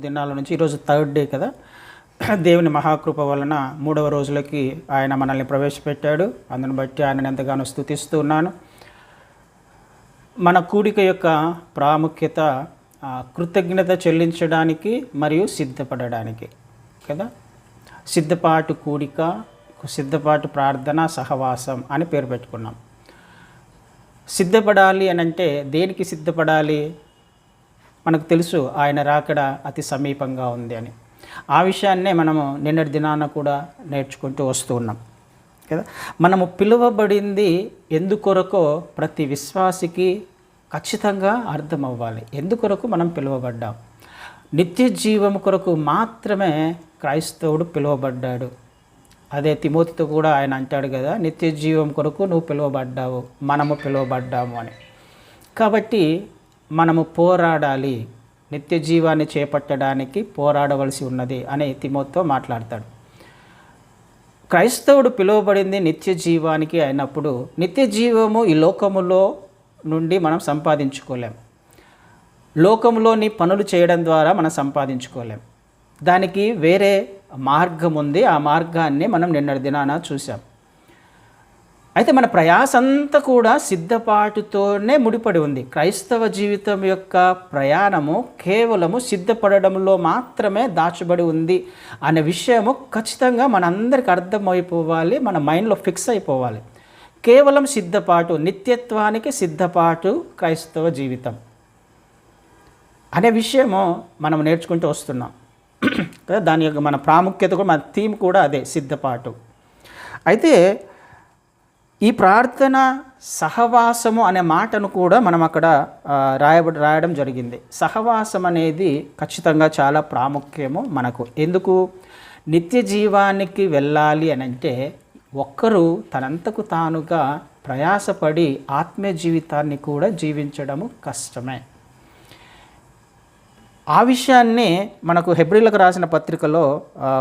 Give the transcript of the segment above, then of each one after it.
దినాల నుంచి ఈరోజు థర్డ్ డే కదా దేవుని మహాకృప వలన మూడవ రోజులకి ఆయన మనల్ని ప్రవేశపెట్టాడు. అందుని బట్టి ఆయనను ఎంతగానో స్థుతిస్తూ ఉన్నాను. మన కూడిక యొక్క ప్రాముఖ్యత కృతజ్ఞత చెల్లించడానికి మరియు సిద్ధపడడానికి కదా. సిద్ధపాటు కూడిక సిద్ధపాటు ప్రార్థన సహవాసం అని పేరు పెట్టుకున్నాం. సిద్ధపడాలి అని అంటే దేనికి సిద్ధపడాలి? మనకు తెలుసు ఆయన రాకడ అతి సమీపంగా ఉంది అని. ఆ విషయాన్నే మనము నిన్నటి దినాన కూడా నేర్చుకుంటూ వస్తూ ఉన్నాం. కదా? మనము పిలువబడింది ఎందుకొరకో ప్రతి విశ్వాసికి ఖచ్చితంగా అర్థం అవ్వాలి ఎందుకొరకు మనం పిలువబడ్డాం? నిత్య జీవం కొరకు మాత్రమే క్రైస్తవుడు పిలువబడ్డాడు. అదే తిమోతితో కూడా ఆయన అంటాడు కదా నిత్య జీవం కొరకు నువ్వు పిలువబడ్డావు మనము పిలువబడ్డాము అని. కాబట్టి మనము పోరాడాలి నిత్య జీవాన్ని చేపట్టడానికి పోరాడవలసి ఉన్నది అని తిమోతో మాట్లాడతాడు. క్రైస్తవుడు పిలువబడింది నిత్య జీవానికి అయినప్పుడు నిత్య జీవము ఈ లోకములో నుండి మనం సంపాదించుకోలేం. లోకంలోని పనులు చేయడం ద్వారా మనం సంపాదించుకోలేం. దానికి వేరే మార్గం ఉంది ఆ మార్గాన్ని మనం నిన్నటి దినాన చూసాం అయితే మన ప్రయాస అంతా కూడా సిద్ధపాటుతోనే ముడిపడి ఉంది. క్రైస్తవ జీవితం యొక్క ప్రయాణము కేవలము సిద్ధపడడంలో మాత్రమే దాచబడి ఉంది అనే విషయము ఖచ్చితంగా మనందరికి అర్థమైపోవాలి మన మైండ్లో ఫిక్స్ అయిపోవాలి. కేవలం సిద్ధపాటు నిత్యత్వానికి సిద్ధపాటు క్రైస్తవ జీవితం అనే విషయము మనం నేర్చుకుంటూ వస్తున్నాం. కదా దాని యొక్క మన ప్రాముఖ్యత కూడా మన థీమ్ కూడా అదే సిద్ధపాటు. అయితే ఈ ప్రార్థన సహవాసము అనే మాటను కూడా మనం అక్కడ ఆ, రాయబడి రాయడం జరిగింది. సహవాసం అనేది ఖచ్చితంగా చాలా ప్రాముఖ్యము మనకు. ఎందుకు? నిత్య జీవానికి వెళ్ళాలి అని అంటే ఒక్కరు తనంతకు తానుగా ప్రయాసపడి ఆత్మీయ జీవితాన్ని కూడా జీవించడము కష్టమే. ఆ విషయాన్ని మనకు హెబ్రిలకు రాసిన పత్రికలో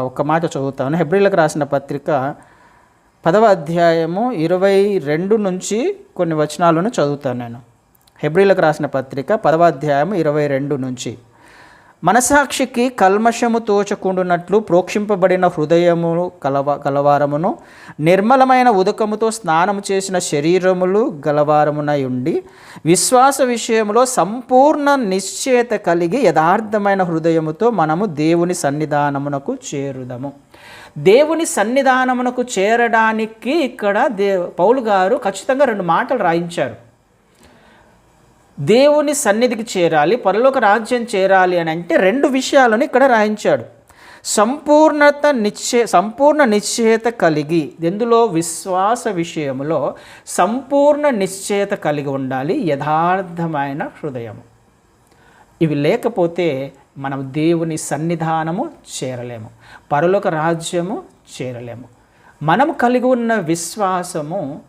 ఒక మాట చదువుతాను. హెబ్రిలకు రాసిన పత్రిక పదవ అధ్యాయము ఇరవై రెండు నుంచి కొన్ని వచనాలను చదువుతాను నేను. హెబ్రిలకు రాసిన పత్రిక పదవ అధ్యాయము ఇరవై రెండు నుంచి. మనసాక్షికి కల్మషము తోచకుండునట్లు ప్రోక్షింపబడిన హృదయము కలవ గలవారమును నిర్మలమైన ఉదకముతో స్నానము చేసిన శరీరములు గలవారమునై ఉండి విశ్వాస విషయములో సంపూర్ణ నిశ్చయత కలిగి యథార్థమైన హృదయముతో మనము దేవుని సన్నిధానమునకు చేరుదము. దేవుని సన్నిధానమునకు చేరడానికి ఇక్కడ దే పౌలు గారు ఖచ్చితంగా రెండు మాటలు రాయించారు. దేవుని సన్నిధికి చేరాలి పరలోక రాజ్యం చేరాలి అని అంటే రెండు విషయాలను ఇక్కడ రాయించాడు. సంపూర్ణత నిశ్చయ సంపూర్ణ నిశ్చయత కలిగి ఎందులో విశ్వాస విషయంలో సంపూర్ణ నిశ్చయత కలిగి ఉండాలి యథార్థమైన హృదయము. ఇవి లేకపోతే మనం దేవుని సన్నిధానము చేరలేము పరలోక రాజ్యము చేరలేము. మనము కలిగి ఉన్న విశ్వాసము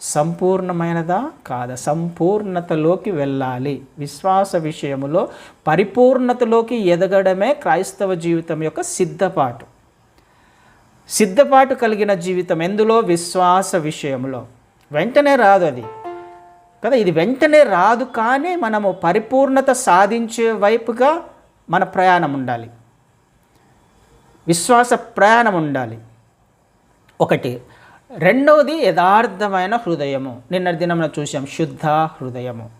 సంపూర్ణమైనదా కాదా? సంపూర్ణతలోకి వెళ్ళాలి. విశ్వాస విషయములో పరిపూర్ణతలోకి ఎదగడమే క్రైస్తవ జీవితం యొక్క సిద్ధపాటు. సిద్ధపాటు కలిగిన జీవితం ఎందులో? విశ్వాస విషయంలో వెంటనే రాదు అది. కదా ఇది వెంటనే రాదు కానీ మనము పరిపూర్ణత సాధించే వైపుగా మన ప్రయాణం ఉండాలి. విశ్వాస ప్రయాణం ఉండాలి. ఒకటి రెండవది యథార్థమైన హృదయము. నిన్న దినం చూసాం శుద్ధ హృదయము.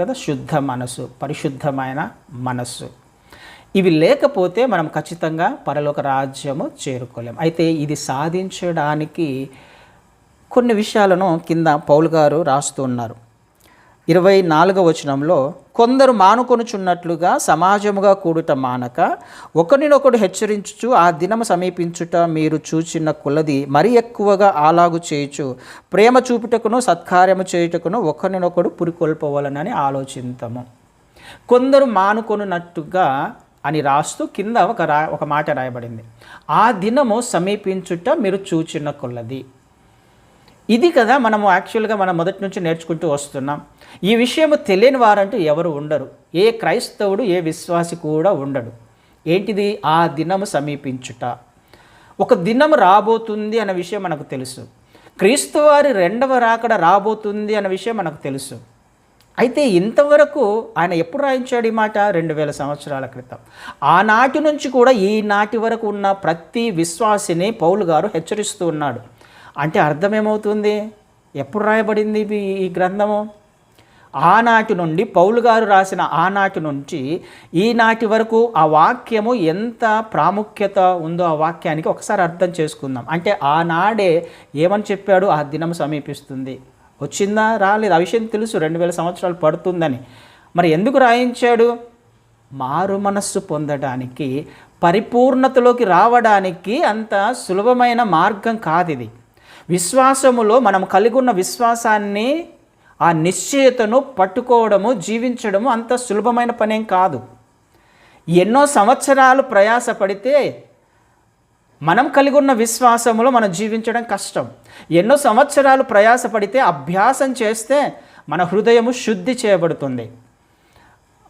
కదా? శుద్ధ మనసు పరిశుద్ధమైన మనస్సు. ఇవి లేకపోతే మనం ఖచ్చితంగా పరలోక రాజ్యము చేరుకోలేం. అయితే ఇది సాధించడానికి కొన్ని విషయాలను కింద పౌలు గారు రాస్తూ ఉన్నారు. ఇరవై నాలుగవ వచనంలో కొందరు మానుకొనుచున్నట్లుగా సమాజముగా కూడుట మానక ఒకరినొకడు హెచ్చరించుచు ఆ దినము సమీపించుట మీరు చూచిన కులది మరీ ఎక్కువగా ఆలాగు చేయుచు ప్రేమ చూపుటకును సత్కార్యము చేయుటకును ఒకరినొకడు పురికొల్పవలనని ఆలోచింతము. కొందరు మానుకొనున్నట్టుగా అని రాస్తూ కింద ఒక రా ఒక మాట రాయబడింది. ఆ దినము సమీపించుట మీరు చూచిన కొల్లది ఇది కదా మనము యాక్చువల్గా మనం మొదటి నుంచి నేర్చుకుంటూ వస్తున్నాం. ఈ విషయము తెలియని వారంటూ ఎవరు ఉండరు. ఏ క్రైస్తవుడు ఏ విశ్వాసి కూడా ఉండడు. ఏంటిది? ఆ దినము సమీపించుట. ఒక దినం రాబోతుంది అన్న విషయం మనకు తెలుసు. క్రీస్తు వారి రెండవ రాకడ రాబోతుంది అన్న విషయం మనకు తెలుసు. అయితే ఇంతవరకు ఆయన ఎప్పుడు రాయించాడు ఈ మాట? రెండు వేల సంవత్సరాల క్రితం. ఆనాటి నుంచి కూడా ఈనాటి వరకు ఉన్న ప్రతి విశ్వాసిని పౌలు గారు హెచ్చరిస్తూ ఉన్నాడు. అంటే అర్థం ఏమవుతుంది ఎప్పుడు రాయబడింది ఇది ఈ గ్రంథము? ఆనాటి నుండి పౌలు గారు రాసిన ఆనాటి నుంచి ఈనాటి వరకు ఆ వాక్యము ఎంత ప్రాముఖ్యత ఉందో ఆ వాక్యానికి ఒకసారి అర్థం చేసుకుందాం. అంటే ఆనాడే ఏమని చెప్పాడు? ఆ దినం సమీపిస్తుంది. వచ్చిందా? రాలేదు? ఆ విషయం తెలుసు. రెండు వేల సంవత్సరాలు పడుతుందని. మరి ఎందుకు రాయించాడు? మారు మనస్సు పొందడానికి పరిపూర్ణతలోకి రావడానికి అంత సులభమైన మార్గం కాదు ఇది విశ్వాసములో మనం కలిగి ఉన్న విశ్వాసాన్ని ఆ నిశ్చయతను పట్టుకోవడము జీవించడము అంత సులభమైన పనేం కాదు. ఎన్నో సంవత్సరాలు ప్రయాసపడితే మనం కలిగి ఉన్న విశ్వాసములో మనం జీవించడం కష్టం. ఎన్నో సంవత్సరాలు ప్రయాసపడితే అభ్యాసం చేస్తే మన హృదయము శుద్ధి చేయబడుతుంది.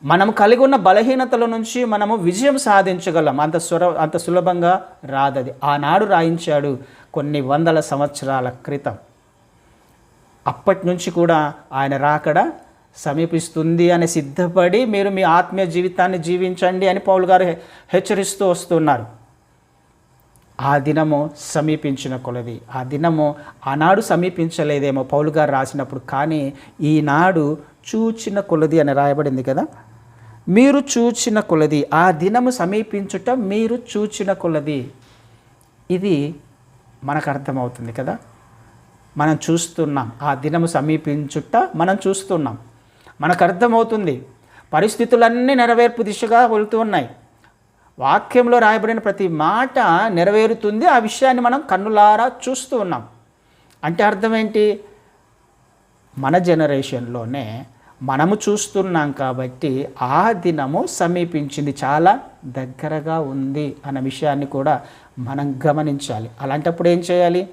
మనం కలిగి ఉన్న బలహీనతల నుంచి మనము విజయం సాధించగలం. అంత సుర అంత సులభంగా రాదది. ఆనాడు రాయించాడు కొన్ని వందల సంవత్సరాల క్రితం. అప్పటి నుంచి కూడా ఆయన రాకడ సమీపిస్తుంది అని సిద్ధపడి మీరు మీ ఆత్మీయ జీవితాన్ని జీవించండి అని పౌలు గారు హెచ్చరిస్తూ వస్తున్నారు. ఆ దినము సమీపించిన కొలది. ఆ దినము ఆనాడు సమీపించలేదేమో పౌలు గారు రాసినప్పుడు. కానీ ఈనాడు చూచిన కొలది అని రాయబడింది కదా? మీరు చూచిన కొలది. ఆ దినము సమీపించుట మీరు చూచిన కొలది. ఇది మనకు అర్థమవుతుంది కదా? మనం చూస్తున్నాం. ఆ దినము సమీపించుట మనం చూస్తున్నాం. మనకు అర్థమవుతుంది పరిస్థితులన్నీ నెరవేర్పు దిశగా వెళుతూ ఉన్నాయి. వాక్యంలో రాయబడిన ప్రతి మాట నెరవేరుతుంది. ఆ విషయాన్ని మనం కన్నులారా చూస్తూ ఉన్నాం. అంటే అర్థం ఏంటి మన జనరేషన్లోనే మనము చూస్తున్నాం కాబట్టి ఆ దినము సమీపించింది. చాలా దగ్గరగా ఉంది అన్న విషయాన్ని కూడా మనం గమనించాలి. అలాంటప్పుడు ఏం చేయాలి?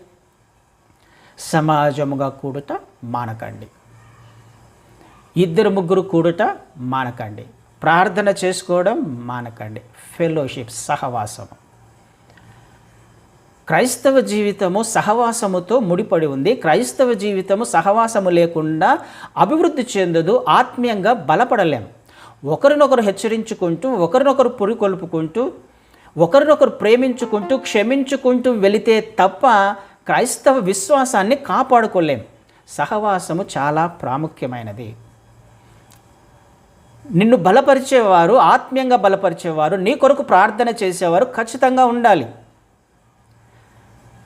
సమాజముగా కూడుట మానకండి. ఇద్దరు ముగ్గురు కూడుట మానకండి. ప్రార్థన చేసుకోవడం మానకండి. ఫెలోషిప్ సహవాసము. క్రైస్తవ జీవితము సహవాసముతో ముడిపడి ఉంది. క్రైస్తవ జీవితము సహవాసము లేకుండా అభివృద్ధి చెందదు. ఆత్మీయంగా బలపడలేం. ఒకరినొకరు హెచ్చరించుకుంటూ ఒకరినొకరు పురికొల్పుకుంటూ ఒకరినొకరు ప్రేమించుకుంటూ క్షమించుకుంటూ వెళితే తప్ప క్రైస్తవ విశ్వాసాన్ని కాపాడుకోలేం. సహవాసము చాలా ప్రాముఖ్యమైనది. నిన్ను బలపరిచేవారు ఆత్మీయంగా బలపరిచేవారు నీ కొరకు ప్రార్థన చేసేవారు ఖచ్చితంగా ఉండాలి.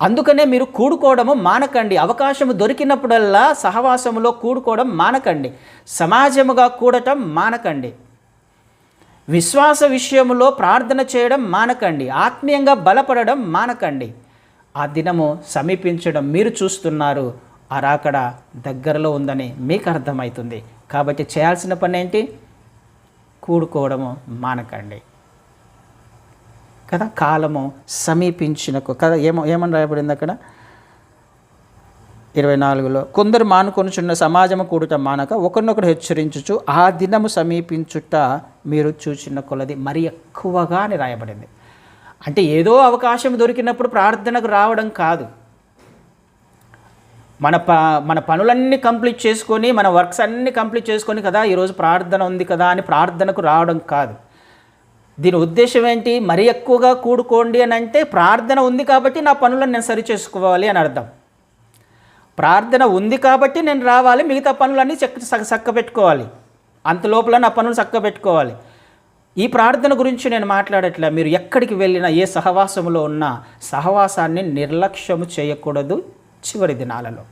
అందుకనే మీరు కూడుకోవడము మానకండి. అవకాశము దొరికినప్పుడల్లా సహవాసములో కూడుకోవడం మానకండి. సమాజముగా కూడటం మానకండి. విశ్వాస విషయంలో ప్రార్థన చేయడం మానకండి. ఆత్మీయంగా బలపడడం మానకండి. ఆ దినము సమీపించడం మీరు చూస్తున్నారు. ఆ రాకడ దగ్గరలో ఉందని మీకు అర్థమవుతుంది. కాబట్టి చేయాల్సిన పని ఏంటి? కూడుకోవడము మానకండి. కదా? కాలము సమీపించిన కదా? ఏమో ఏమని రాయబడింది అక్కడ? ఇరవై నాలుగులో కొందరు మానుకొనుచున్న సమాజము కూడుట మానక ఒకరినొకరు హెచ్చరించుచు ఆ దినము సమీపించుట మీరు చూచిన కొలది మరి ఎక్కువగా అని రాయబడింది. అంటే ఏదో అవకాశం దొరికినప్పుడు ప్రార్థనకు రావడం కాదు. మన ప మన పనులన్నీ కంప్లీట్ చేసుకొని మన వర్క్స్ అన్నీ కంప్లీట్ చేసుకొని కదా ఈరోజు ప్రార్థన ఉంది కదా అని ప్రార్థనకు రావడం కాదు. దీని ఉద్దేశం ఏంటి? మరీ ఎక్కువగా కూడుకోండి అని అంటే ప్రార్థన ఉంది కాబట్టి నా పనులను నేను సరి చేసుకోవాలి అని అర్థం. ప్రార్థన ఉంది కాబట్టి నేను రావాలి మిగతా పనులన్నీ చక్క చక్క పెట్టుకోవాలి. అంతలోపల నా పనులు చక్క పెట్టుకోవాలి. ఈ ప్రార్థన గురించి నేను మాట్లాడట్లే. మీరు ఎక్కడికి వెళ్ళినా ఏ సహవాసంలో ఉన్నా సహవాసాన్ని నిర్లక్ష్యము చేయకూడదు చివరి దినాలలో.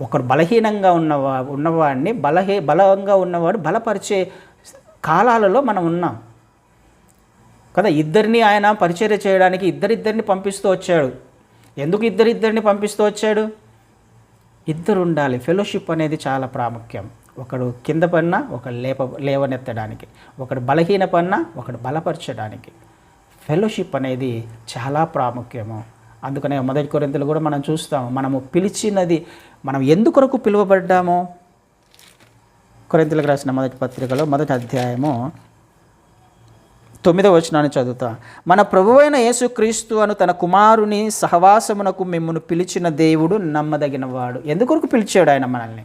ఒకరు బలహీనంగా ఉన్నవా ఉన్నవాడిని బలహీ బలంగా ఉన్నవాడు బలపరిచే కాలాలలో మనం ఉన్నాం. కదా ఇద్దరిని ఆయన పరిచర్య చేయడానికి ఇద్దరిద్దరిని పంపిస్తూ వచ్చాడు. ఎందుకు ఇద్దరిద్దరిని పంపిస్తూ వచ్చాడు? ఇద్దరు ఉండాలి ఫెలోషిప్ అనేది చాలా ప్రాముఖ్యం. ఒకడు కింద పన్నా ఒకడు లేప లేవనెత్తడానికి. ఒకడు బలహీన పన్నా ఒకడు బలపరచడానికి. ఫెలోషిప్ అనేది చాలా ప్రాముఖ్యము. అందుకనే మొదటి కొరింతలు కూడా మనం చూస్తాము. మనము పిలిచినది మనం ఎందుకొరకు పిలువబడ్డామో కొరింతలకు రాసిన మొదటి పత్రికలో మొదటి అధ్యాయము తొమ్మిదవ వచనాన్ని చదువుతా. మన ప్రభువైన యేసుక్రీస్తు అను తన కుమారుని సహవాసమునకు మిమ్మల్ని పిలిచిన దేవుడు నమ్మదగినవాడు. ఎందుకొరకు పిలిచాడు ఆయన మనల్ని?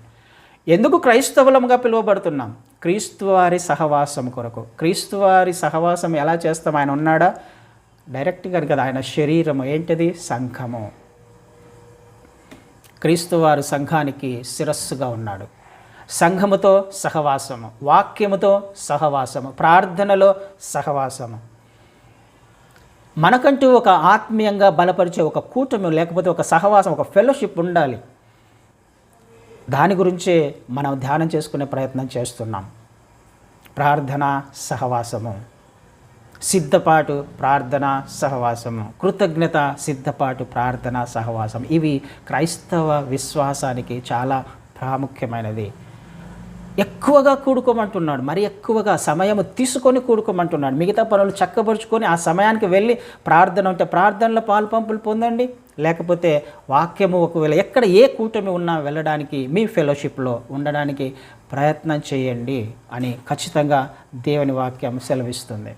ఎందుకు క్రైస్తవులముగా పిలువబడుతున్నాం? క్రీస్తువారి సహవాసం కొరకు. క్రీస్తువారి సహవాసం ఎలా చేస్తాం? ఆయన ఉన్నాడా? డైరెక్ట్గా కదా ఆయన శరీరము. ఏంటిది? సంఘము. క్రీస్తువారి సంఘానికి శిరస్సుగా ఉన్నాడు. సంఘముతో సహవాసము వాక్యముతో సహవాసము ప్రార్థనలో సహవాసము. మనకంటూ ఒక ఆత్మీయంగా బలపరిచే ఒక కూటమి లేకపోతే ఒక సహవాసం ఒక ఫెలోషిప్ ఉండాలి. దాని గురించే మనం ధ్యానం చేసుకునే ప్రయత్నం చేస్తున్నాం. ప్రార్థన సహవాసము. సిద్ధపాటు ప్రార్థన సహవాసము. కృతజ్ఞత సిద్ధపాటు ప్రార్థన సహవాసం. ఇవి క్రైస్తవ విశ్వాసానికి చాలా ప్రాముఖ్యమైనది. ఎక్కువగా కూడుకోమంటున్నాడు మరి ఎక్కువగా సమయము తీసుకొని కూడుకోమంటున్నాడు. మిగతా పనులు చక్కబరుచుకొని ఆ సమయానికి వెళ్ళి ప్రార్థన ఉంటే ప్రార్థనలో పాలు పంపులు పొందండి. లేకపోతే వాక్యము ఒకవేళ ఎక్కడ ఏ కూటమి ఉన్నా వెళ్ళడానికి మీ ఫెలోషిప్లో ఉండడానికి ప్రయత్నం చేయండి అని ఖచ్చితంగా దేవుని వాక్యం సెలవిస్తుంది.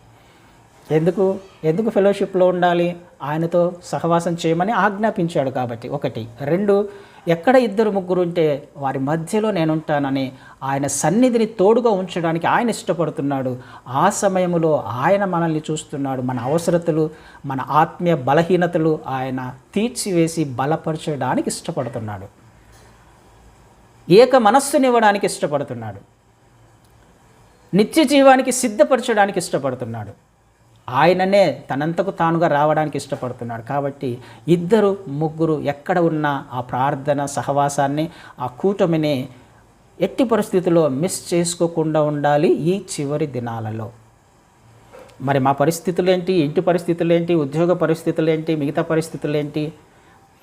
ఎందుకు? ఎందుకు ఫెలోషిప్లో ఉండాలి? ఆయనతో సహవాసం చేయమని ఆజ్ఞాపించాడు కాబట్టి. ఒకటి. రెండు ఎక్కడ ఇద్దరు ముగ్గురు ఉంటే వారి మధ్యలో నేనుంటానని ఆయన సన్నిధిని తోడుగా ఉంచడానికి ఆయన ఇష్టపడుతున్నాడు. ఆ సమయంలో ఆయన మనల్ని చూస్తున్నాడు. మన అవసరతలు మన ఆత్మీయ బలహీనతలు ఆయన తీర్చివేసి బలపరచడానికి ఇష్టపడుతున్నాడు. ఏక మనస్సునివ్వడానికి ఇష్టపడుతున్నాడు. నిత్య జీవానికి సిద్ధపరచడానికి ఇష్టపడుతున్నాడు. ఆయననే తనంతకు తానుగా రావడానికి ఇష్టపడుతున్నాడు. కాబట్టి ఇద్దరు ముగ్గురు ఎక్కడ ఉన్నా ఆ ప్రార్థన సహవాసాన్ని ఆ కూటమిని ఎట్టి పరిస్థితుల్లో మిస్ చేసుకోకుండా ఉండాలి ఈ చివరి దినాలలో. మరి మా పరిస్థితులు ఏంటి ఇంటి పరిస్థితులు ఏంటి ఉద్యోగ పరిస్థితులు ఏంటి మిగతా పరిస్థితులు ఏంటి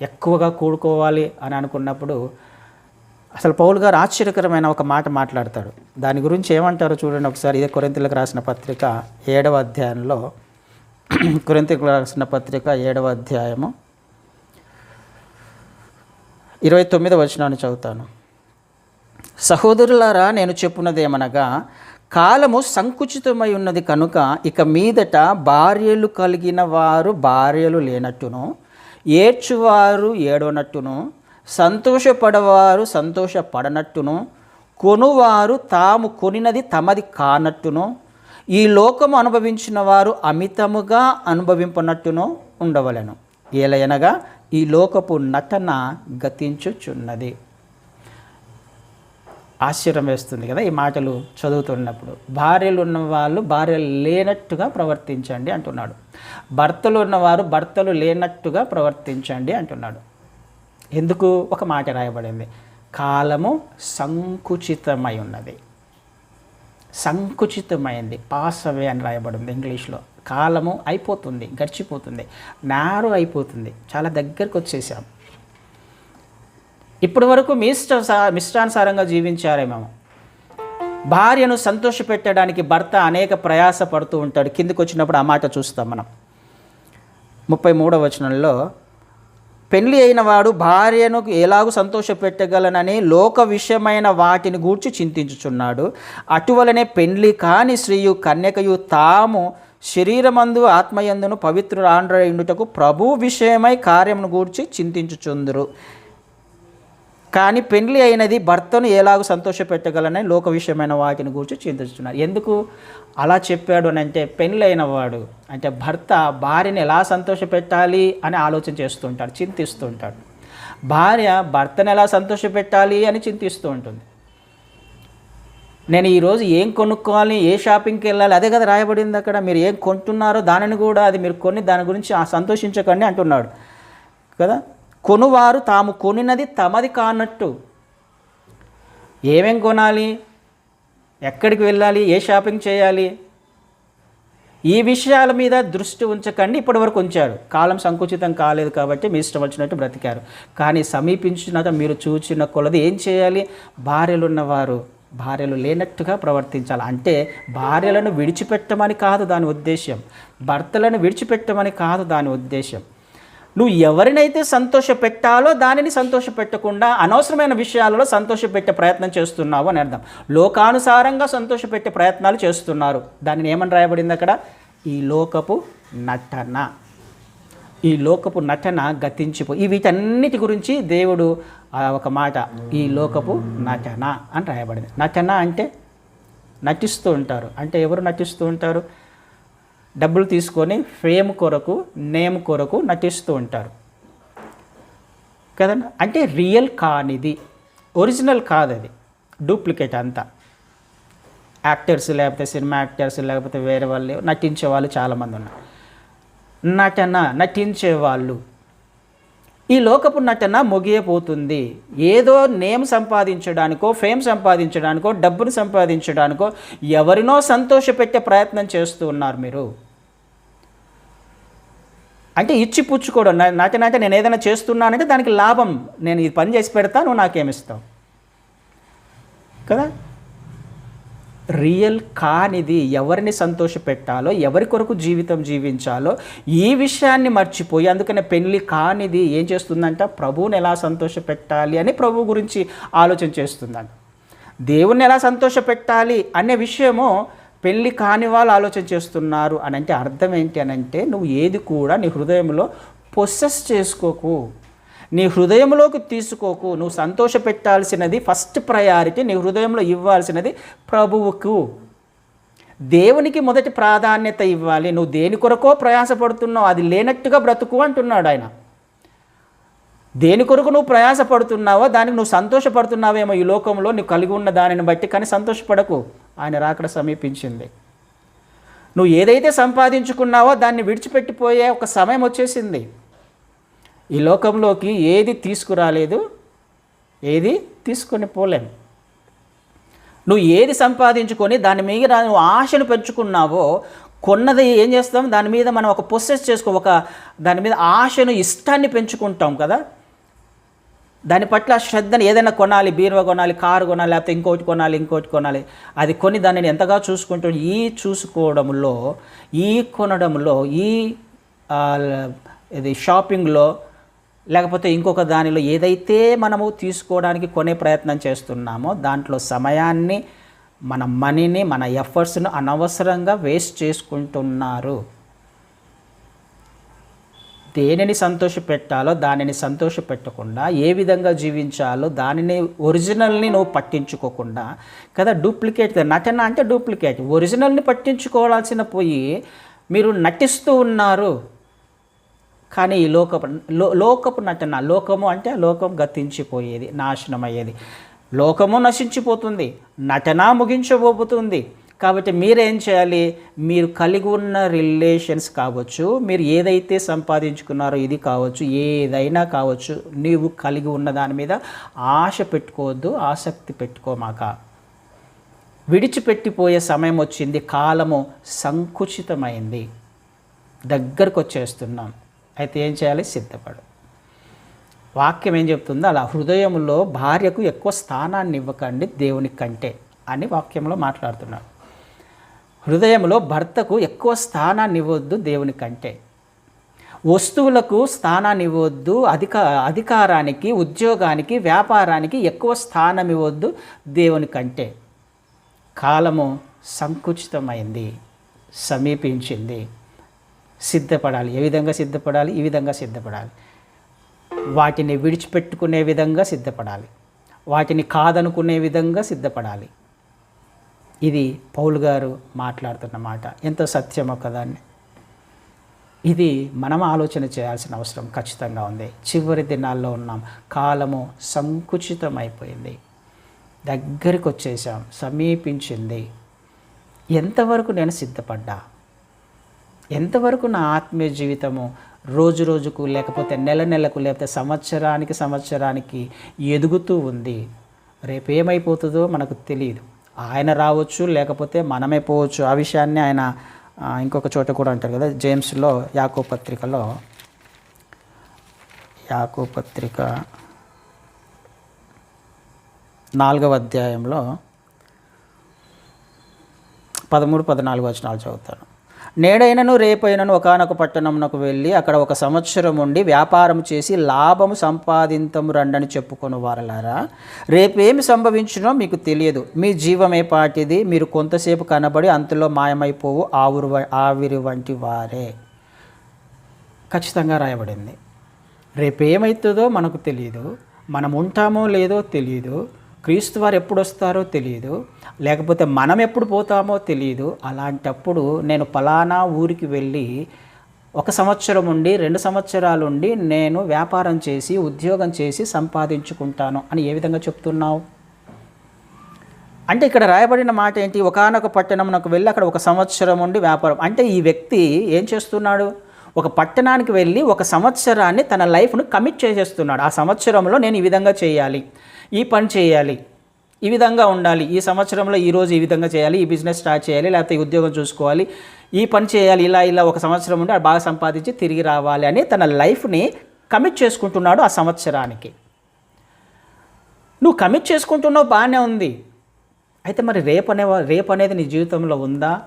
ఎక్కువగా కూడుకోవాలి అని అనుకున్నప్పుడు అసలు పౌలు గారు ఆశ్చర్యకరమైన ఒక మాట మాట్లాడతాడు. దాని గురించి ఏమంటారో చూడండి ఒకసారి. ఇదే కొరింతలకు రాసిన పత్రిక ఏడవ అధ్యాయంలో. కొరింతలకు రాసిన పత్రిక ఏడవ అధ్యాయము ఇరవై తొమ్మిది వచనాన్ని చదువుతాను. సహోదరులారా నేను చెప్పున్నదేమనగా కాలము సంకుచితమై ఉన్నది కనుక ఇక మీదట భార్యలు కలిగిన వారు భార్యలు లేనట్టును ఏడ్చువారు ఏడవనట్టును సంతోషపడవారు సంతోషపడనట్టును కొనువారు తాము కొనినది తమది కానట్టును ఈ లోకము అనుభవించిన వారు అమితముగా అనుభవింపనట్టును ఉండవలెను. ఏలయనగా ఈ లోకపు నటన గతించుచున్నది. ఆశ్చర్యం వేస్తుంది కదా ఈ మాటలు చదువుతున్నప్పుడు. భార్యలు ఉన్న వాళ్ళు భార్యలు లేనట్టుగా ప్రవర్తించండి అంటున్నాడు. భర్తలు ఉన్నవారు భర్తలు లేనట్టుగా ప్రవర్తించండి అంటున్నాడు. ఎందుకు ఒక మాట రాయబడింది? కాలము సంకుచితమై ఉన్నది సంకుచితమైంది. పాస్ అవే అని రాయబడింది ఇంగ్లీష్లో. కాలము అయిపోతుంది గడిచిపోతుంది నారు అయిపోతుంది. చాలా దగ్గరకు వచ్చేసాం. ఇప్పటి వరకు మీ ఇష్ట మిష్టానుసారంగా జీవించారేమో. భార్యను సంతోషపెట్టడానికి భర్త అనేక ప్రయాస పడుతూ ఉంటాడు. కిందికి వచ్చినప్పుడు ఆ మాట చూస్తాం మనం. ముప్పై మూడవ వచనంలో పెళ్ళి అయిన వాడు భార్యను ఎలాగూ సంతోషపెట్టగలనని లోక విషయమైన వాటిని గూర్చి చింతించుచున్నాడు. అటువలనే పెళ్ళి కాని స్త్రీయు కన్యకయు తాము శరీరమందు ఆత్మయందును పవిత్రురాండ్రయుండుటకు ప్రభు విషయమై కార్యమును గూర్చి చింతించుచుందురు. కానీ పెండ్లి అయినది భర్తను ఎలాగో సంతోషపెట్టగలనని లోక విషయమైన వాటిని గురించి చింతిస్తున్నారు. ఎందుకు? అలా చెప్పాడు అని అంటే పెండ్లి అయిన వాడు అంటే భర్త భార్యని ఎలా సంతోషపెట్టాలి అని ఆలోచన చేస్తుంటాడు చింతిస్తుంటాడు. చింతిస్తూ ఉంటాడు భార్య భర్తను ఎలా సంతోషపెట్టాలి అని చింతిస్తూ ఉంటుంది. నేను ఈరోజు ఏం కొనుక్కోవాలి ఏ షాపింగ్కి వెళ్ళాలి అదే కదా రాయబడింది అక్కడ. మీరు ఏం కొంటున్నారో దానిని కూడా అది మీరు కొన్ని దాని గురించి సంతోషించకండి అంటున్నాడు. కదా? కొనువారు తాము కొనినది తమది కానట్టు. ఏమేం కొనాలి? ఎక్కడికి వెళ్ళాలి? ఏ షాపింగ్ చేయాలి? ఈ విషయాల మీద దృష్టి ఉంచకండి. ఇప్పటివరకు ఉంచారు. కాలం సంకుచితం కాలేదు కాబట్టి మీ ఇష్టం వచ్చినట్టు బ్రతికారు. కానీ సమీపించినాక మీరు చూచిన కొలది ఏం చేయాలి? భార్యలు ఉన్నవారు భార్యలు లేనట్టుగా ప్రవర్తించాలి. అంటే భార్యలను విడిచిపెట్టమని కాదు దాని ఉద్దేశ్యం. భర్తలను విడిచిపెట్టమని కాదు దాని ఉద్దేశం నువ్వు ఎవరినైతే సంతోషపెట్టాలో దానిని సంతోషపెట్టకుండా అనవసరమైన విషయాలలో సంతోషపెట్టే ప్రయత్నం చేస్తున్నావు అని అర్థం. లోకానుసారంగా సంతోషపెట్టే ప్రయత్నాలు చేస్తున్నారు. దానిని ఏమని రాయబడింది అక్కడ? ఈ లోకపు నటన. ఈ లోకపు నటన గతించిపో ఈ వీటన్నిటి గురించి దేవుడు ఒక మాట ఈ లోకపు నటన అని రాయబడింది. నటన అంటే నటిస్తూ ఉంటారు. అంటే ఎవరు నటిస్తూ ఉంటారు? డబ్బులు తీసుకొని ఫేమ్ కొరకు నేమ్ కొరకు నటిస్తూ ఉంటారు. కదండి? అంటే రియల్ కానిది. ఒరిజినల్ కాదు అది డూప్లికేట్ అంతా. యాక్టర్స్ లేకపోతే సినిమా యాక్టర్స్ లేకపోతే వేరే వాళ్ళు నటించే వాళ్ళు చాలామంది ఉన్నారు. నటన నటించే వాళ్ళు ఈ లోకపు నటన ముగియపోతుంది ఏదో నేమ్ సంపాదించడానికో ఫేమ్ సంపాదించడానికో డబ్బును సంపాదించడానికో ఎవరినో సంతోషపెట్టే ప్రయత్నం చేస్తూ ఉన్నారు మీరు. అంటే ఇచ్చి పుచ్చుకోవడం నా- నేను ఏదైనా చేస్తున్నానంటే దానికి లాభం. నేను ఇది పని చేసి పెడతా నువ్వు నాకేమిస్తావు కదా? రియల్ కానిది ఎవరిని సంతోషపెట్టాలో ఎవరి కొరకు జీవితం జీవించాలో ఈ విషయాన్ని మర్చిపోయి అందుకనే పెళ్ళి కానిది ఏం చేస్తుందంట? ప్రభువుని ఎలా సంతోషపెట్టాలి అని ప్రభు గురించి ఆలోచన చేస్తుందంట. దేవుణ్ణి ఎలా సంతోషపెట్టాలి అనే విషయము పెళ్ళి కాని వాళ్ళు ఆలోచన చేస్తున్నారు అని అంటే అర్థం ఏంటి అని అంటే నువ్వు ఏది కూడా నీ హృదయంలో పొసెస్ చేసుకోకు. నీ హృదయంలోకి తీసుకోకు. నువ్వు సంతోష పెట్టాల్సినది ఫస్ట్ ప్రయారిటీ నీ హృదయంలో ఇవ్వాల్సినది ప్రభువుకు. దేవునికి మొదటి ప్రాధాన్యత ఇవ్వాలి. నువ్వు దేని కొరకో ప్రయాసపడుతున్నావు అది లేనట్టుగా బ్రతుకు అంటున్నాడు ఆయన. దేని కొరకు నువ్వు ప్రయాసపడుతున్నావో దానికి నువ్వు సంతోషపడుతున్నావేమో ఈ లోకంలో నువ్వు కలిగి ఉన్న దానిని బట్టి కానీ సంతోషపడకు. ఆయన రాకడ సమీపించింది. నువ్వు ఏదైతే సంపాదించుకున్నావో దాన్ని విడిచిపెట్టిపోయే ఒక సమయం వచ్చేసింది. ఈ లోకంలోకి ఏది తీసుకురాలేదు ఏది తీసుకొని పోలేము నువ్వు ఏది సంపాదించుకొని దాని మీద నువ్వు ఆశను పెంచుకున్నావో కొన్నది ఏం చేస్తాం? దాని మీద మనం ఒక ప్రొసెస్ చేసుకో ఒక దాని మీద ఆశను ఇష్టాన్ని పెంచుకుంటాం కదా? దాని పట్ల శ్రద్ధని ఏదైనా కొనాలి బీరువా కొనాలి కారు కొనాలి లేకపోతే ఇంకోటి కొనాలి ఇంకోటి కొనాలి. అది కొని దానిని ఎంతగా చూసుకుంటాం? ఈ చూసుకోవడంలో ఈ కొనడంలో ఈ ఇది షాపింగ్లో లేకపోతే ఇంకొక దానిలో ఏదైతే మనము తీసుకోవడానికి కొనే ప్రయత్నం చేస్తున్నామో దాంట్లో సమయాన్ని మన మనీని మన ఎఫర్ట్స్ను అనవసరంగా వేస్ట్ చేసుకుంటున్నారు. దేనిని సంతోషపెట్టాలో దానిని సంతోషపెట్టకుండా ఏ విధంగా జీవించాలో దానిని ఒరిజినల్ని నువ్వు పట్టించుకోకుండా కదా డూప్లికేట్ నటన అంటే డూప్లికేట్ ఒరిజినల్ని పట్టించుకోవాల్సిన పోయి మీరు నటిస్తూ ఉన్నారు. కానీ ఈ లోకపు లో లోకపు నటన లోకము అంటే లోకం గతించిపోయేది నాశనం అయ్యేది లోకము నశించిపోతుంది నటన ముగించబోతుంది. కాబట్టి మీరేం చేయాలి? మీరు కలిగి ఉన్న రిలేషన్స్ కావచ్చు మీరు ఏదైతే సంపాదించుకున్నారో ఇది కావచ్చు ఏదైనా కావచ్చు నీవు కలిగి ఉన్న దాని మీద ఆశ పెట్టుకోవద్దు ఆసక్తి పెట్టుకోమాక. విడిచిపెట్టిపోయే సమయం వచ్చింది కాలము సంకుచితమైంది. దగ్గరకు వచ్చేస్తున్నాం అయితే ఏం చేయాలి? సిద్ధపడు. వాక్యం ఏం చెప్తుందో అలా హృదయంలో భార్యకు ఎక్కువ స్థానాన్ని ఇవ్వకండి దేవుని కంటే అని వాక్యంలో మాట్లాడుతున్నాడు. హృదయంలో భర్తకు ఎక్కువ స్థానాన్ని ఇవ్వద్దు దేవుని కంటే. వస్తువులకు స్థానాన్ని ఇవ్వద్దు అధిక అధికారానికి ఉద్యోగానికి వ్యాపారానికి ఎక్కువ స్థానం ఇవ్వద్దు దేవుని కంటే. కాలము సంకుచితమైంది సమీపించింది. సిద్ధపడాలి. ఏ విధంగా సిద్ధపడాలి? ఈ విధంగా సిద్ధపడాలి. వాటిని విడిచిపెట్టుకునే విధంగా సిద్ధపడాలి. వాటిని కాదనుకునే విధంగా సిద్ధపడాలి. ఇది పౌల్ గారు మాట్లాడుతున్న మాట. ఎంతో సత్యమో కదాన్ని ఇది మనం ఆలోచన చేయాల్సిన అవసరం ఖచ్చితంగా ఉంది. చివరి దినాల్లో ఉన్నాం. కాలము సంకుచితమైపోయింది. దగ్గరికి వచ్చేసాం సమీపించింది. ఎంతవరకు నేను సిద్ధపడ్డా? ఎంతవరకు నా ఆత్మీయ జీవితము రోజు రోజుకు లేకపోతే నెల నెలకు లేకపోతే సంవత్సరానికి సంవత్సరానికి ఎదుగుతూ ఉంది? రేపు ఏమైపోతుందో మనకు తెలియదు. ఆయన రావచ్చు లేకపోతే మనమే పోవచ్చు. ఆ విషయాన్ని ఆయన ఇంకొక చోట కూడా అంటారు కదా జేమ్స్లో యాకో పత్రికలో. యాకో పత్రిక నాలుగవ అధ్యాయంలో పదమూడు పద్నాలుగు వచనాలు చదువుతాను. నేడైనను రేపైనను ఒకనొక పట్టణమునకు వెళ్ళి అక్కడ ఒక సంవత్సరం ఉండి వ్యాపారం చేసి లాభము సంపాదింతము రండని చెప్పుకొని వారలారా. రేపేమి సంభవించినో మీకు తెలియదు. మీ జీవమే పాటిది. మీరు కొంతసేపు కనబడి అంతలో మాయమైపోవు ఆవురు వ- ఆవిరి వంటి వారే. ఖచ్చితంగా రాయబడింది. రేపేమవుతుందో మనకు తెలియదు మనం ఉంటామో లేదో తెలియదు క్రీస్తు వారు ఎప్పుడు వస్తారో తెలియదు లేకపోతే మనం ఎప్పుడు పోతామో తెలియదు అలాంటప్పుడు నేను ఫలానా ఊరికి వెళ్ళి ఒక సంవత్సరం ఉండి రెండు సంవత్సరాలు ఉండి నేను వ్యాపారం చేసి ఉద్యోగం చేసి సంపాదించుకుంటాను అని ఏ విధంగా చెప్తున్నావు? అంటే ఇక్కడ రాయబడిన మాట ఏంటి? ఒకనొక పట్టణంకు వెళ్ళి అక్కడ ఒక సంవత్సరం ఉండి వ్యాపారం. అంటే ఈ వ్యక్తి ఏం చేస్తున్నాడు? ఒక పట్టణానికి వెళ్ళి ఒక సంవత్సరాన్ని తన లైఫ్ను కమిట్ చేసేస్తున్నాడు. ఆ సంవత్సరంలో నేను ఈ విధంగా చేయాలి. ఈ పని చేయాలి. ఈ విధంగా ఉండాలి. ఈ సంవత్సరంలో ఈరోజు ఈ విధంగా చేయాలి. ఈ బిజినెస్ స్టార్ట్ చేయాలి. లేకపోతే ఈ ఉద్యోగం చూసుకోవాలి. ఈ పని చేయాలి. ఇలా ఇలా ఒక సంవత్సరం ఉండి అది బాగా సంపాదించి తిరిగి రావాలి అని తన లైఫ్ని కమిట్ చేసుకుంటున్నాడు ఆ సంవత్సరానికి. నువ్వు కమిట్ చేసుకుంటున్నావు బాగానే ఉంది. అయితే మరి రేపు అనే రేపు అనేది నీ జీవితంలో ఉందా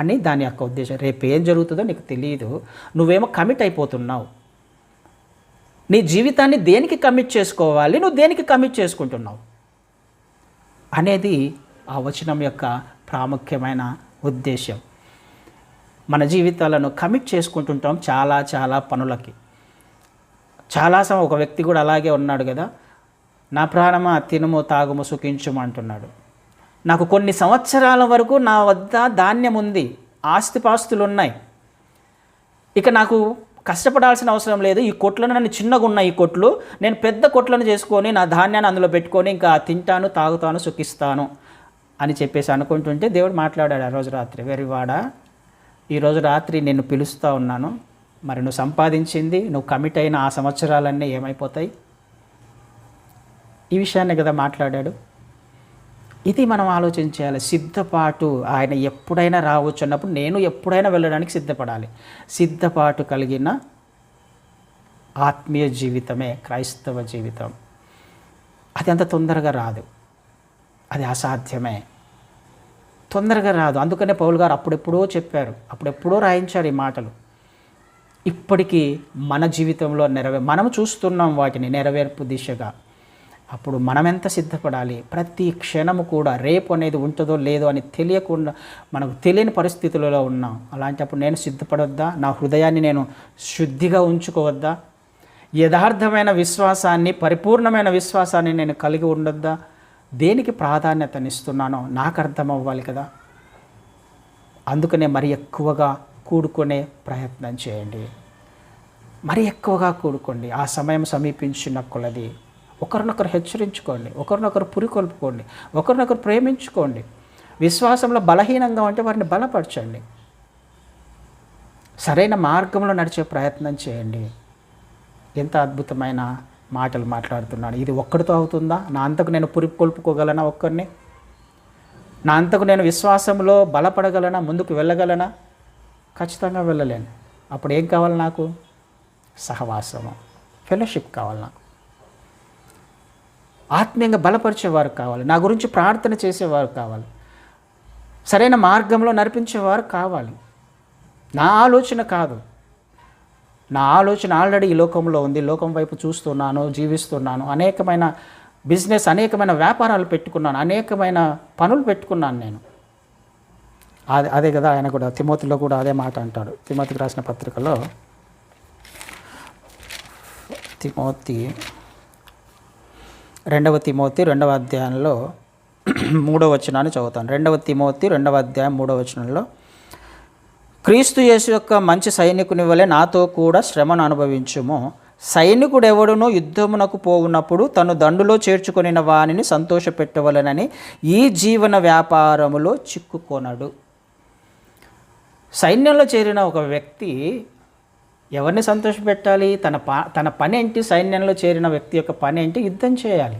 అని దాని యొక్క ఉద్దేశం. రేపు ఏం జరుగుతుందో నీకు తెలియదు నువ్వేమో కమిట్ అయిపోతున్నావు. నీ జీవితాన్ని దేనికి కమిట్ చేసుకోవాలి? నువ్వు దేనికి కమిట్ చేసుకుంటున్నావు? అనేది ఆ వచనం యొక్క ప్రాముఖ్యమైన ఉద్దేశం మన జీవితాలను కమిట్ చేసుకుంటుంటాం చాలా చాలా పనులకి. చాలా సమయం ఒక వ్యక్తి కూడా అలాగే ఉన్నాడు కదా. నా ప్రాణమా తినుము తాగుము సుఖించుము అంటున్నాడు. నాకు కొన్ని సంవత్సరాల వరకు నా వద్ద ధాన్యం ఉంది. ఆస్తిపాస్తులు ఉన్నాయి. ఇక నాకు కష్టపడాల్సిన అవసరం లేదు. ఈ కొట్లను నన్ను చిన్నగా ఉన్న ఈ కొట్లు నేను పెద్ద కొట్లను చేసుకొని నా ధాన్యాన్ని అందులో పెట్టుకొని ఇంకా తింటాను తాగుతాను సుఖిస్తాను అని చెప్పేసి అనుకుంటుంటే దేవుడు మాట్లాడాడు ఆ రోజు రాత్రి. వెరివాడ ఈరోజు రాత్రి నేను పిలుస్తూ ఉన్నాను. మరి నువ్వు సంపాదించింది నువ్వు కమిట్ అయిన ఆ సంవత్సరాలన్నీ ఏమైపోతాయి? ఈ విషయాన్ని కదా మాట్లాడాడు. ఇది మనం ఆలోచించాలి సిద్ధపాటు ఆయన ఎప్పుడైనా రావచ్చు అన్నప్పుడు నేను ఎప్పుడైనా వెళ్ళడానికి సిద్ధపడాలి. సిద్ధపాటు కలిగిన ఆత్మీయ జీవితమే క్రైస్తవ జీవితం. అది అంత తొందరగా రాదు. అది అసాధ్యమే. తొందరగా రాదు. అందుకనే పౌల్ గారు అప్పుడెప్పుడో చెప్పారు. అప్పుడెప్పుడో రాయించారు ఈ మాటలు. ఇప్పటికీ మన జీవితంలో నెరవే మనం చూస్తున్నాం వాటిని నెరవేర్పు దిశగా. అప్పుడు మనం ఎంత సిద్ధపడాలి? ప్రతి క్షణము కూడా రేపు అనేది ఉంటుందో లేదో అని తెలియకుండా మనకు తెలియని పరిస్థితులలో ఉన్నాం. అలాంటప్పుడు నేను సిద్ధపడొద్దా? నా హృదయాన్ని నేను శుద్ధిగా ఉంచుకోవద్దా? యథార్థమైన విశ్వాసాన్ని పరిపూర్ణమైన విశ్వాసాన్ని నేను కలిగి ఉండొద్దా? దేనికి ప్రాధాన్యతనిస్తున్నానో నాకు అర్థం అవ్వాలి కదా. అందుకనే మరి ఎక్కువగా కూడుకునే ప్రయత్నం చేయండి. మరి ఎక్కువగా కూడుకోండి. ఆ సమయం సమీపించిన కొలది ఒకరినొకరు హెచ్చరించుకోండి ఒకరినొకరు పురికొల్పుకోండి ఒకరినొకరు ప్రేమించుకోండి. విశ్వాసంలో బలహీనంగా ఉంటే వారిని బలపరచండి. సరైన మార్గంలో నడిచే ప్రయత్నం చేయండి. ఎంత అద్భుతమైన మాటలు మాట్లాడుతున్నాడు. ఇది ఒక్కడితో అవుతుందా? నా అంతకు నేను పురికొల్పుకోగలనా ఒక్కరిని నా అంతకు నేను విశ్వాసంలో బలపడగలనా? ముందుకు వెళ్ళగలనా? ఖచ్చితంగా వెళ్ళలేను. అప్పుడు ఏం కావాలి నాకు? సహవాసము. ఫెలోషిప్ కావాలి నాకు. ఆత్మీయంగా బలపరిచేవారు కావాలి. నా గురించి ప్రార్థన చేసేవారు కావాలి. సరైన మార్గంలో నడిపించేవారు కావాలి. నా ఆలోచన కాదు. నా ఆలోచన ఆల్రెడీ ఈ లోకంలో ఉంది. లోకం వైపు చూస్తున్నాను జీవిస్తున్నాను. అనేకమైన బిజినెస్ అనేకమైన వ్యాపారాలు పెట్టుకున్నాను. అనేకమైన పనులు పెట్టుకున్నాను నేను. అదే అదే కదా ఆయన కూడా తిమోతిలో కూడా అదే మాట అంటాడు. తిమోతికి రాసిన పత్రికలో తిమోతి రెండవ తిమోతి రెండవ అధ్యాయంలో మూడవ వచనాన్ని చదువుతాను. రెండవ తిమోతి రెండవ అధ్యాయం మూడవ వచనంలో క్రీస్తు యేసు యొక్క మంచి సైనికుని వలె నాతో కూడా శ్రమను అనుభవించుము. సైనికుడు ఎవడునో యుద్ధమునకు పోవునప్పుడు తను దండులో చేర్చుకొనిన వానిని సంతోషపెట్టవలనని ఈ జీవన వ్యాపారములో చిక్కుకొనడు. సైన్యంలో చేరిన ఒక వ్యక్తి ఎవరిని సంతోషపెట్టాలి? తన ప తన పని ఏంటి సైన్యంలో చేరిన వ్యక్తి యొక్క పని ఏంటి యుద్ధం చేయాలి.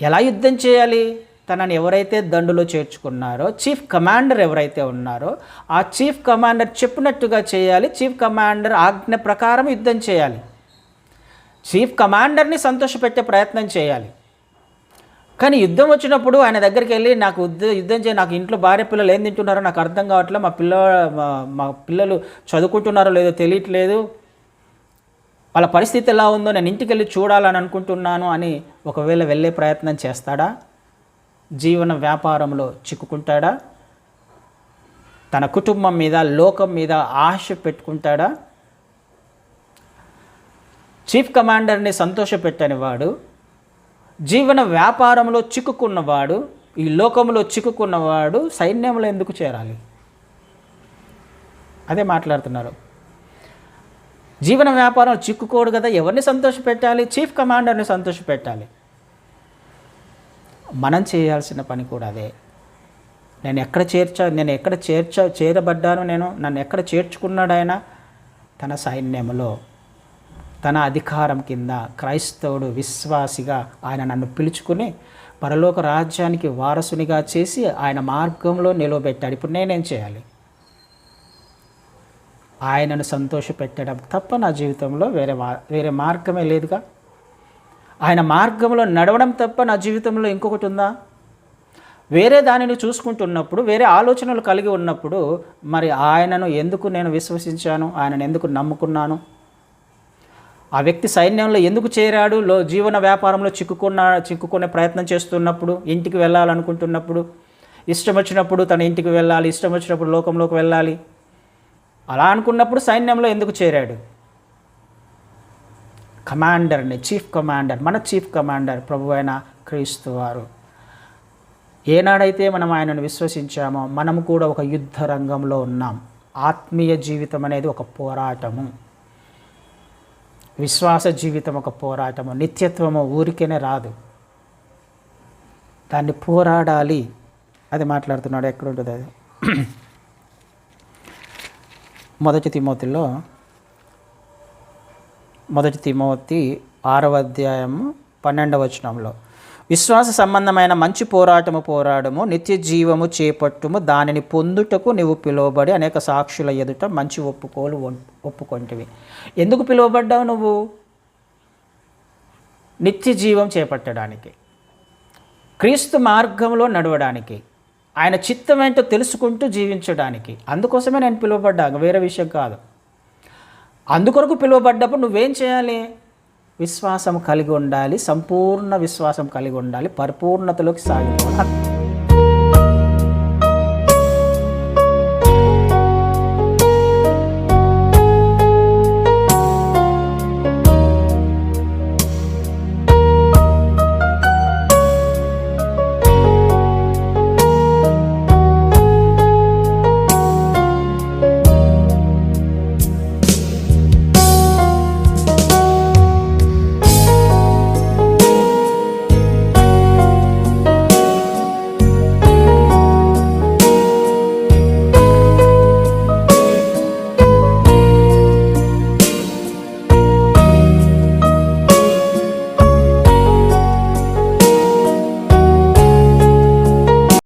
ఎలా యుద్ధం చేయాలి? తనని ఎవరైతే దండులో చేర్చుకున్నారో చీఫ్ కమాండర్ ఎవరైతే ఉన్నారో ఆ చీఫ్ కమాండర్ చెప్పినట్టుగా చేయాలి. చీఫ్ కమాండర్ ఆజ్ఞ ప్రకారం యుద్ధం చేయాలి. చీఫ్ కమాండర్ని సంతోషపెట్టే ప్రయత్నం చేయాలి. కానీ యుద్ధం వచ్చినప్పుడు ఆయన దగ్గరికి వెళ్ళి నాకు యుద్ధ యుద్ధం చేయ నాకు ఇంట్లో భార్య పిల్లలు ఏం తింటున్నారో నాకు అర్థం కావట్లేదు మా పిల్ల మా- మా పిల్లలు చదువుకుంటున్నారో లేదో తెలియట్లేదు. వాళ్ళ పరిస్థితి ఎలా ఉందో నేను ఇంటికి వెళ్ళి చూడాలని అనుకుంటున్నాను అని ఒకవేళ వెళ్ళే ప్రయత్నం చేస్తాడా? జీవన వ్యాపారంలో చిక్కుకుంటాడా? తన కుటుంబం మీద లోకం మీద ఆశ పెట్టుకుంటాడా? చీఫ్ కమాండర్ని సంతోషపెట్టని వాడు జీవన వ్యాపారంలో చిక్కుకున్నవాడు ఈ లోకంలో చిక్కుకున్నవాడు సైన్యంలో ఎందుకు చేరాలి? అదే మాట్లాడుతున్నారు. జీవన వ్యాపారం చిక్కుకోడు కదా ఎవరిని సంతోషపెట్టాలి చీఫ్ కమాండర్ని సంతోషపెట్టాలి మనం చేయాల్సిన పని కూడా అదే. నేను ఎక్కడ చేర్చా నేను ఎక్కడ చేర్చ చేరబడ్డాను నేను నన్ను ఎక్కడ చేర్చుకున్నాడు ఆయన తన సైన్యంలో. తన అధికారం కింద క్రైస్తవుడు విశ్వాసిగా ఆయన నన్ను పిలుచుకుని పరలోక రాజ్యానికి వారసునిగా చేసి ఆయన మార్గంలో నిలవబెట్టాడు. ఇప్పుడు నేనేం చేయాలి? ఆయనను సంతోషపెట్టడం తప్ప నా జీవితంలో వేరే వేరే మార్గమే లేదుగా? ఆయన మార్గంలో నడవడం తప్ప నా జీవితంలో ఇంకొకటి ఉందా? వేరే దానిని చూసుకుంటున్నప్పుడు వేరే ఆలోచనలు కలిగి ఉన్నప్పుడు మరి ఆయనను ఎందుకు నేను విశ్వసించాను? ఆయనను ఎందుకు నమ్ముకున్నాను? ఆ వ్యక్తి సైన్యంలో ఎందుకు చేరాడు? లో జీవన వ్యాపారంలో చిక్కుకున్న చిక్కుకునే ప్రయత్నం చేస్తున్నప్పుడు ఇంటికి వెళ్ళాలనుకుంటున్నప్పుడు ఇష్టం వచ్చినప్పుడు తన ఇంటికి వెళ్ళాలి ఇష్టం వచ్చినప్పుడు లోకంలోకి వెళ్ళాలి. అలా అనుకున్నప్పుడు సైన్యంలో ఎందుకు చేరాడు? కమాండర్ని చీఫ్ కమాండర్ మన చీఫ్ కమాండర్ ప్రభు అయిన క్రీస్తు వారు. ఏనాడైతే మనం ఆయనను విశ్వసించామో మనం కూడా ఒక యుద్ధ రంగంలో ఉన్నాం. ఆత్మీయ జీవితం అనేది ఒక పోరాటము. విశ్వాస జీవితం ఒక పోరాటము. నిత్యత్వము ఊరికేనే రాదు. దాన్ని పోరాడాలి. అది మాట్లాడుతున్నాడు. ఎక్కడ ఉంటుంది అది? మొదటి తిమోతిలో మొదటి తిమోతి ఆరవ అధ్యాయము పన్నెండవ వచనంలో. విశ్వాస సంబంధమైన మంచి పోరాటము పోరాడము నిత్య జీవము చేపట్టుము దానిని పొందుటకు నువ్వు పిలువబడి అనేక సాక్షుల ఎదుట మంచి ఒప్పుకోలు ఒప్పుకొంటివి. ఎందుకు పిలువబడ్డావు నువ్వు? నిత్య జీవం చేపట్టడానికి. క్రీస్తు మార్గంలో నడవడానికి. ఆయన చిత్తం ఏంటో తెలుసుకుంటూ జీవించడానికి. అందుకోసమే నేను పిలువబడ్డాను వేరే విషయం కాదు. అందుకొరకు పిలువబడ్డప్పుడు నువ్వేం చేయాలి? విశ్వాసం కలిగి ఉండాలి సంపూర్ణ విశ్వాసం కలిగి ఉండాలి పరిపూర్ణతలోకి సాగిపోవాలి.